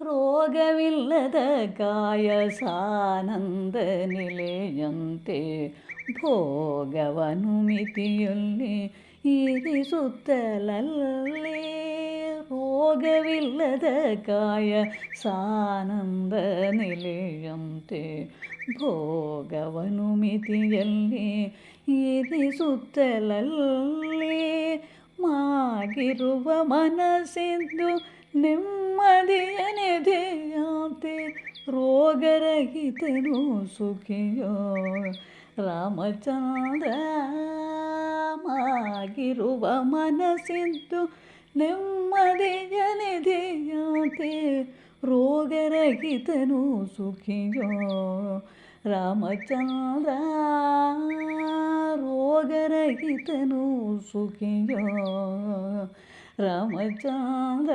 രോഗമില്ലത ഭോഗവനുമിതിയുള്ളി ഭോഗവനുമിതിയൊല്ലി ഇരിസുത്തലല്ലേ രോഗമില്ലത കായ സാനന്ദനിലയന്തേ ഭോഗവനുമിതിയല്ലേ ഇരിസുത്തലല്ലേ മാകിരുവ മനസ്സിന്ദു ಭೋಗವನು ಮಿತಿಯಲ್ಲಿ ಇರಿಸುತ್ತಲಲ್ಲೇ ಮಾಗಿರುವ ಮನಸ್ಸಿದ್ದು ನೆಮ್ಮದಿಯ ನೆದೆಯಾತೆ ರೋಗರಹಿತನು ಸುಖಿಯೋ ರಾಮಚಂದ್ರ ಮಾಗಿರುವ ಮನಸ್ಸಿದ್ದು ನೆಮ್ಮದಿಯ ನೆದೆಯಾತೆ ರೋಗರಹಿತನು ಸುಖಿಯೋ ರಾಮಚಂದ್ರ ರೋಗರಹಿತನು ಸುಖಿಯೋ రామచంద్ర